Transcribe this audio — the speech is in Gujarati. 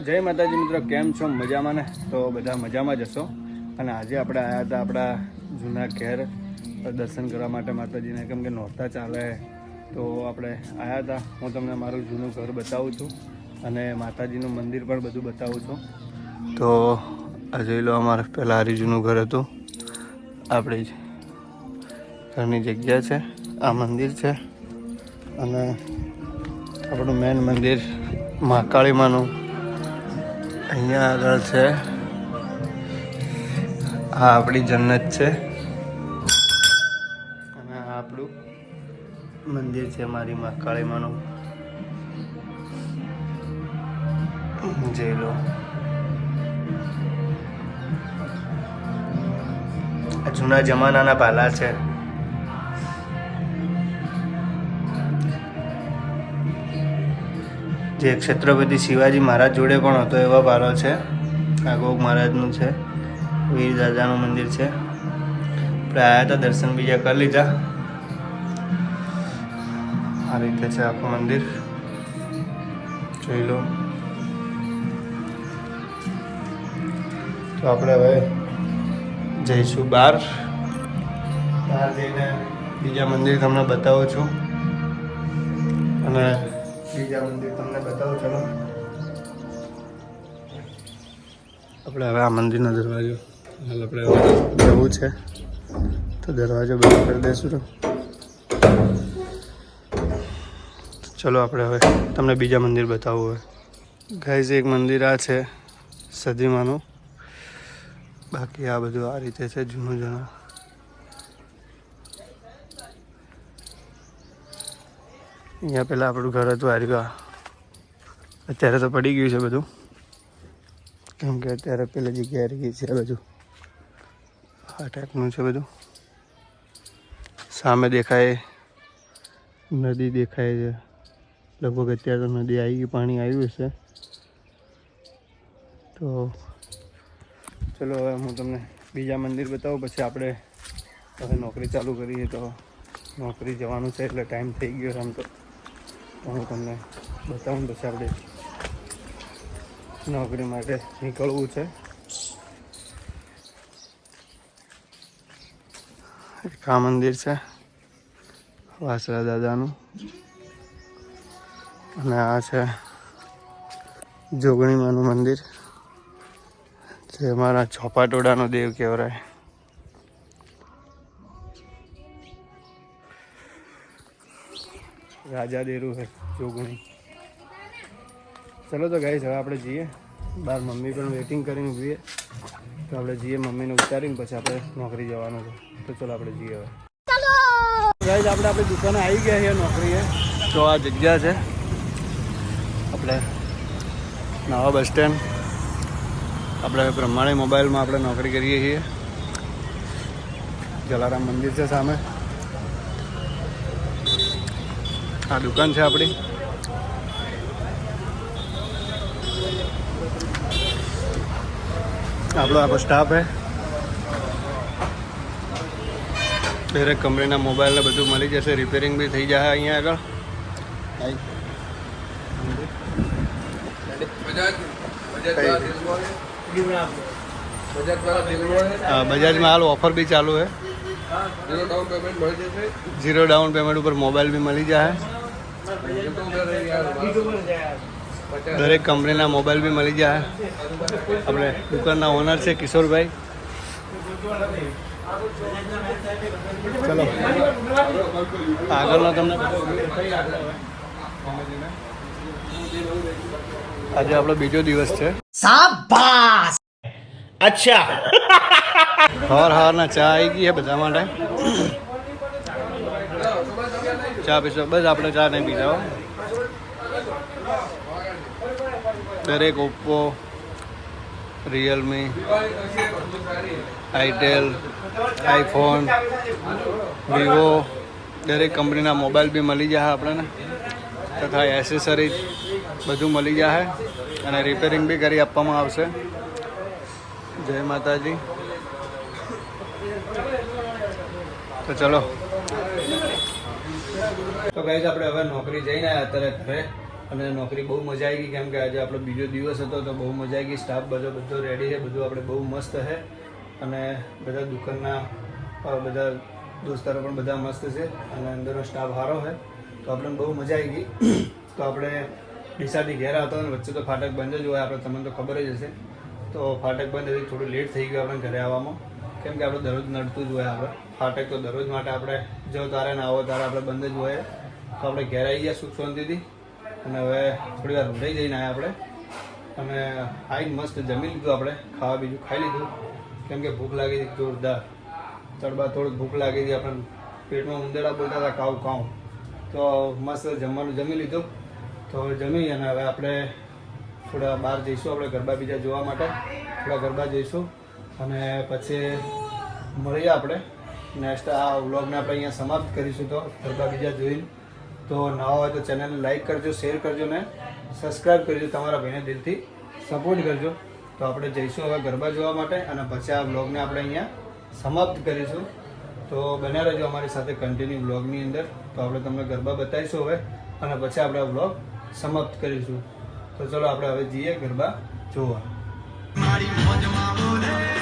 જય માતાજી મિત્રો, કેમ છો? મજામાં ને? તો બધા મજામાં જ હશો. અને આજે આપણે આવ્યા હતા આપણા જૂના ઘેર દર્શન કરવા માટે માતાજીને, કેમ કે નોરતા ચાલે. તો આપણે આવ્યા હતા. હું તમને મારું જૂનું ઘર બતાવું છું અને માતાજીનું મંદિર પણ બધું બતાવું છું. તો આ જોઈ લો અમારે પહેલાં હારી જૂનું ઘર હતું. આપણી જ ઘરની જગ્યા છે. આ મંદિર છે. અને આપણું મેન મંદિર મહાકાળીમાનું અહીંયા આગળ છે. આ આપણી જન્નત છે. અને આ આપણું મંદિર છે મારી મહાકાળીમાનું જઈ લો. જૂના જમાનાના પાલા છે. જે છત્રપતિ શિવાજી મહારાજ જોડે પણ હતો એવો પારો છે. આ ગોગ મહારાજનું છે. વીર દાદાનું મંદિર છે. આપણે આવ્યા હતા, દર્શન બીજા કરી લીધા. આ રીતે છે આખું મંદિર. જોઈ લો. તો આપણે હવે જઈશું બહાર. બહાર જઈને બીજા મંદિર તમને બતાવું છું. અને બીજા મંદિર તમને બતાવું, ચલો. આપણે હવે આ મંદિરનો દરવાજો, હાલ આપણે જવું છે. તો દરવાજો બંધ કરી દઈશું ચલો આપણે હવે તમને બીજા મંદિર બતાવવું હોય ગાઈઝ એક મંદિર આ છે, સદીમાનું. બાકી આ બધું આ રીતે છે, જૂનું જૂનું. અહીંયા પહેલાં આપણું ઘર હતું હારીવા અત્યારે તો પડી ગયું છે બધું. કેમ કે અત્યારે પેલી જગ્યાએ ગઈ છે બધું. આ ટાઈપનું છે બધું. સામે દેખાય, નદી દેખાય છે. લગભગ અત્યારે તો નદી આવી ગઈ, પાણી આવ્યું છે. તો ચલો હવે હું તમને બીજા મંદિર બતાવું, પછી આપણે હવે નોકરી ચાલુ કરીએ તો નોકરી જવાનું છે એટલે ટાઈમ થઈ ગયો છે આમ તો. હું તમને બતાવું પછી આપણે નોકરી માટે નીકળવું છે. આ મંદિર છે, વાસરા દાદાનું. અને આ છે જોગણીમાનું મંદિર, જે અમારા ચોપાટોડાનો દેવ કહેવાય. રાજા દેરું છે જોગણી ચલો તો ગાઈસ હવે આપણે જઈએ. બહાર મમ્મી પણ વેઇટિંગ કરીને ઊભી તો આપણે જઈએ મમ્મીને ઉતારીને, પછી આપણે નોકરી જવાનું છે. તો ચલો આપણે જઈએ હવે. ગાઈસ આપણે આપણી દુકાને આવી ગયા છીએ નોકરીએ. તો આ જગ્યા છે. આપણે નવા બસ સ્ટેન્ડ આપણે બ્રહ્માણી મોબાઈલમાં આપણે નોકરી કરીએ છીએ. જલારામ મંદિર છે સામે. આ દુકાન છે આપણી. આપણો આખો સ્ટાફ હે. દરેક કંપનીના મોબાઈલને બધું મળી જશે. રિપેરિંગ બી થઈ જાય અહીંયા આગળ. હા, બજાજમાં હાલ ઓફર બી ચાલુ છે જીરો ડાઉન પેમેન્ટ ઉપર મોબાઈલ બી મળી જાય. દરેક કંપનીના મોબાઈલ બી મળી જાય. આપણે દુકાનના ઓનર છે કિશોરભાઈ. ચલો. આગળનો તમને આજે આપણો બીજો દિવસ છે. સાબાસ અચ્છા. હવાર હવારના ચા આવી ગઈ છે બધા માટે. ચા પીશો. બસ આપણે ચા નહીં પીતા દરેક Oppo Realme itel iPhone Vivo દરેક કંપનીના મોબાઈલ બી મળી જશે આપણને. તથા એસેસરી બધું મળી જશે અને રિપેરિંગ બી કરી આપવામાં આવશે. જય માતાજી. તો ચલો. તો ગાઈઝ આપણે હવે નોકરી જઈને આવ્યા અત્યારે ઘરે. અને નોકરી બહુ મજા આવી ગઈ, કેમ કે આજે આપણો બીજો દિવસ હતો, તો બહુ મજા આવી ગઈ. સ્ટાફ બધો બધો રેડી છે, બધું આપણે બહુ મસ્ત છે. અને બધા દુકાનના બધા દોસ્તારો પણ બધા મસ્ત છે. અને અંદરનો સ્ટાફ સારો છે. તો આપણને બહુ મજા આવી ગઈ. તો આપણે ડીસાથી ઘેર આવતા હોય ને, વચ્ચે તો ફાટક બંધ જ હોય, આપણે તમને તો ખબર જ હશે. તો ફાટક બંધ હતી, થોડું લેટ થઈ ગયું આપણે ઘરે આવવામાં. કેમ કે આપણે દરરોજ નડતું જ હોય આપણે. ફાટક તો દરરોજ માટે આપણે જો તારે ને આવો તારે આપણે બંધ જ હોય. તો આપણે ઘેર આવી ગયા સુખ શાંતિથી. અને હવે થોડી વાર ઊંધાઈ જઈને આવ્યા આપણે. અને આવીને મસ્ત જમી લીધું આપણે, ખાવા બીજું ખાઈ લીધું. કેમ કે ભૂખ લાગી હતી જોરદાર. તડબા થોડું ભૂખ લાગી હતી, આપણે પેટમાં ઉંદરડા બોલતા હતા કાવ કાવ તો મસ્ત જમવાનું જમી લીધું. તો જમી અને હવે આપણે થોડા બહાર જઈશું આપણે ગરબા બીજા જોવા માટે. થોડા ગરબા જઈશું અને પછી મળીએ આપણે. નેક્સ્ટ આ વ્લોગને આપણે અહીંયા સમાપ્ત કરીશું તો ગરબા બીજા જોઈને. તો નવા હોય તો ચેનલને લાઈક કરજો શેર કરજો ને સબસ્ક્રાઈબ કરજો તમારા ભાઈને દિલથી. સપોર્ટ કરજો. તો આપણે જઈશું હવે ગરબા જોવા માટે અને પછી આ વ્લોગને આપણે અહીંયા સમાપ્ત કરીશું. તો બન્યા રહેજો અમારી સાથે કન્ટિન્યુ વ્લોગની અંદર. તો આપણે તમને ગરબા બતાવીશું હવે અને પછી આપણે આ વ્લોગ સમાપ્ત કરીશું. તો ચલો આપણે હવે જઈએ ગરબા જોવા. મારી મોજમાં બોલે.